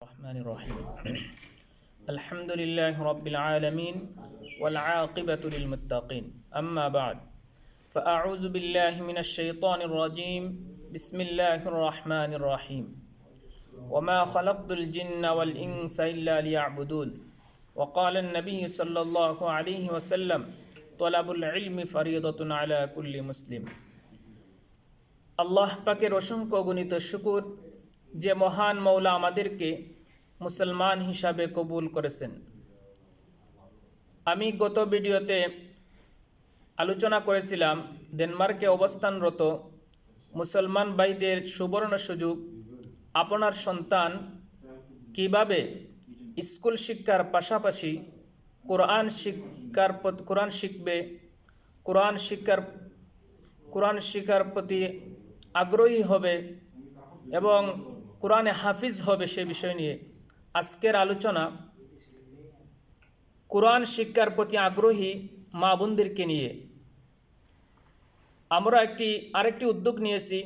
الرحمن الرحيم الحمد لله رب العالمين والعاقبة للمتقين أما بعد فأعوذ بالله من الشيطان الرجيم بسم الله الرحمن الرحيم وما خلقت الجن والإنس إلا ليعبدون وقال النبي صلى الله عليه وسلم طلب العلم فريضة على كل مسلم আল্লাহ পাকের অসংখ্য গণিত শুকুর যে মহান মৌলা আমাদেরকে মুসলমান হিসাবে কবুল করেছেন। আমি গত ভিডিওতে আলোচনা করেছিলাম ডেনমার্কে অবস্থানরত মুসলমান ভাইদের সুবর্ণ সুযোগ, আপনার সন্তান কীভাবে স্কুল শিক্ষার পাশাপাশি কোরআন শিক্ষার কোরআন শিখবে, কোরআন শিক্ষার কোরআন শিক্ষার প্রতি আগ্রহী হবে এবং কোরআনে হাফিজ হবে সে বিষয় নিয়ে। আজকের আলোচনা কোরআন শিক্ষার প্রতি আগ্রহী মা বোনদেরকে নিয়ে। আমরা একটি, আরেকটি উদ্যোগ নিয়েছি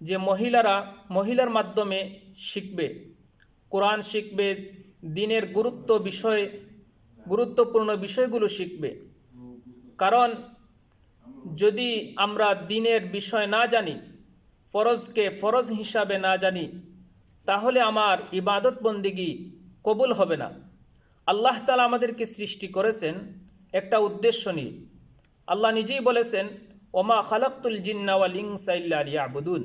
যে মহিলারা মহিলার মাধ্যমে শিখবে, কোরআন শিখবে, দিনের গুরুত্ব বিষয়, গুরুত্বপূর্ণ বিষয়গুলো শিখবে। কারণ যদি আমরা দিনের বিষয় না জানি ফরজকে ফরজ হিসাবে না জানি, তাহলে আমার ইবাদত বন্দিগি কবুল হবে না। আল্লাহ তালা আমাদেরকে সৃষ্টি করেছেন একটা উদ্দেশ্য নিয়ে। আল্লাহ নিজেই বলেছেন, ওমা খালাক্তুল জিন্নাওয়াল ইংসাইল্লাবুদুন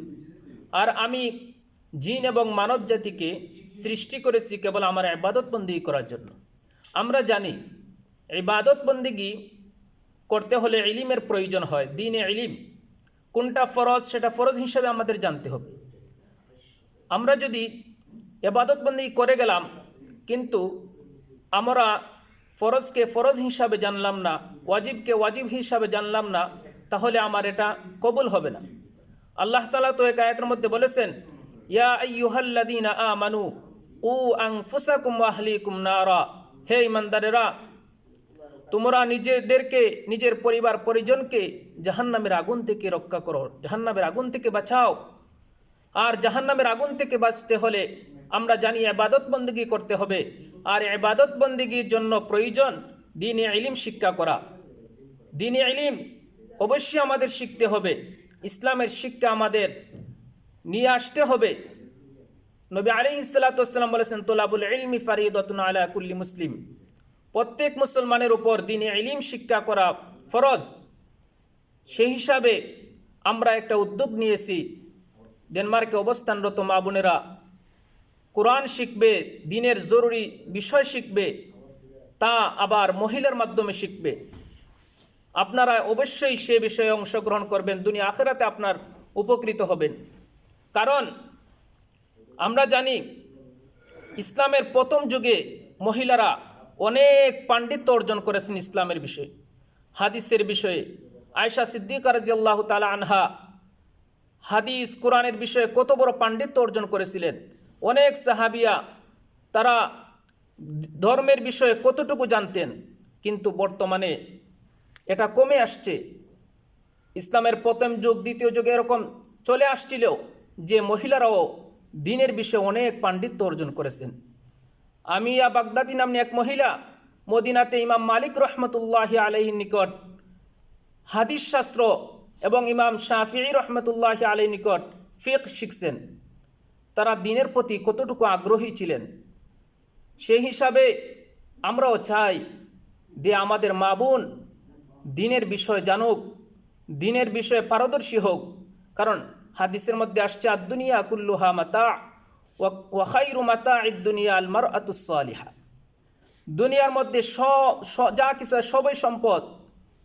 আর আমি জিন এবং মানব জাতিকে সৃষ্টি করেছি কেবল আমার ইবাদত বন্দি করার জন্য। আমরা জানি, ইবাদত বন্দিগি করতে হলে ইলিমের প্রয়োজন হয়, দিনে ইলিম। কোনটা ফরজ, সেটা ফরজ হিসাবে আমাদের জানতে হবে। আমরা যদি এবাদতবন্দি করে গেলাম, কিন্তু আমরা ফরজকে ফরজ হিসাবে জানলাম না, ওয়াজিবকে ওয়াজিব হিসাবে জানলাম না, তাহলে আমার এটা কবুল হবে না। আল্লাহ তালা তো এক আয়াতের মধ্যে বলেছেন, ইয়া আইয়ুহাল্লাদিনা আমানু কু আনফুসাকুম ওয়া আহলিকুম নারা। হে ইমানদারেরা তোমরা নিজেদেরকে, নিজের পরিবার পরিজনকে জাহান্নামের আগুন থেকে রক্ষা করো। জাহান্নামের আগুন থেকে বাঁচাও। আর জাহান্নামের আগুন থেকে বাঁচতে হলে আমরা জানি আবাদত বন্দিগি করতে হবে। আর আবাদত বন্দিগির জন্য প্রয়োজন দিনে ইলিম শিক্ষা করা। দিনে ইলিম অবশ্যই আমাদের শিখতে হবে। ইসলামের শিক্ষা আমাদের নিয়ে আসতে হবে। নবী আলী ইসালাতাম বলেছেন, তোলাবুল ইলমি ফারিদতুন আলা কুল্লি মুসলিম। প্রত্যেক মুসলমানের উপর দিনে ইলিম শিক্ষা করা ফরজ। সেই হিসাবে আমরা একটা উদ্যোগ নিয়েছি। ডেনমার্কে অবস্থানরত মা বোনেরা কোরআন শিখবে, দিনের জরুরি বিষয় শিখবে, তা আবার মহিলার মাধ্যমে শিখবে। আপনারা অবশ্যই সে বিষয়ে অংশগ্রহণ করবেন, দুনিয়া আখেরাতে আপনার উপকৃত হবেন। কারণ আমরা জানি, ইসলামের প্রথম যুগে মহিলারা অনেক পাণ্ডিত্য অর্জন করেছেন ইসলামের বিষয়ে, হাদিসের বিষয়ে। আয়সা সিদ্দিক রাজিয়াল্লাহ তালা আনহা হাদিস, কোরআনের বিষয়ে কত বড় পাণ্ডিত্য অর্জন করেছিলেন। অনেক সাহাবিয়া তারা ধর্মের বিষয়ে কতটুকু জানতেন, কিন্তু বর্তমানে এটা কমে আসছে। ইসলামের প্রথম যুগ, দ্বিতীয় যুগে এরকম চলে আসছিল যে মহিলারাও দিনের বিষয়ে অনেক পাণ্ডিত্য অর্জন করেছেন। আমিয়া বাগদাদি নামনি এক মহিলা, মদিনাতে ইমাম মালিক রহমতুল্লাহ আলহীর নিকট, হাদিস শাস্ত্র এবং ইমাম শাফি রহমতুল্লাহ আলহী নিকট ফেক শিখছেন। তারা দিনের প্রতি কতটুকু আগ্রহী ছিলেন? সেই হিসাবে আমরাও চাই যে আমাদের মা বোন দিনের বিষয় জানুক, দিনের বিষয়ে পারদর্শী হোক। কারণ হাদিসের মধ্যে আসছে আদুনিয়া কুল্লুহা মাতা। ওয়াখাইরু মাতা দুনিয়া আলমার আতুসালিহা দুনিয়ার মধ্যে স- যা কিছু সবই সম্পদ,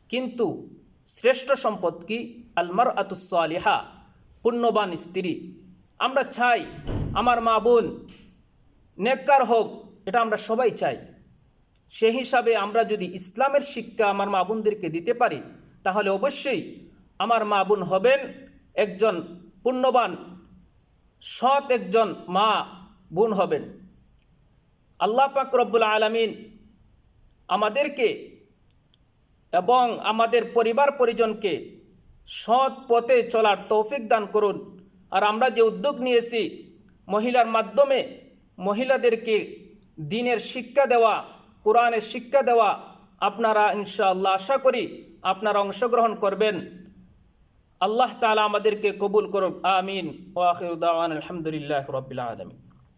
কিন্তু শ্রেষ্ঠ সম্পদ কি? আলমার আতুসালিহা পুণ্যবান স্ত্রী। আমরা চাই আমার মা বোন নেককার হোক, এটা আমরা সবাই চাই। সেই হিসাবে আমরা যদি ইসলামের শিক্ষা আমার মা বোনদেরকে দিতে পারি, তাহলে অবশ্যই আমার মা বোন হবেন একজন পুণ্যবান সৎ একজন মা বোন হবেন। আল্লাহ পাক রব্বুল আলমিন আমাদেরকে এবং আমাদের পরিবার পরিজনকে সৎ পথে চলার তৌফিক দান করুন। আর আমরা যে উদ্যোগ নিয়েছি, মহিলার মাধ্যমে মহিলাদেরকে দিনের শিক্ষা দেওয়া, কোরআনের শিক্ষা দেওয়া, আপনারা ইনশাআল্লাহ আশা করি আপনারা অংশগ্রহণ করবেন। আল্লাহ তাআলা আমাদেরকে কবুল করুন আমিন ওয়াখির দাওয়ান আলহামদুলিল্লাহ রবিল আলমিন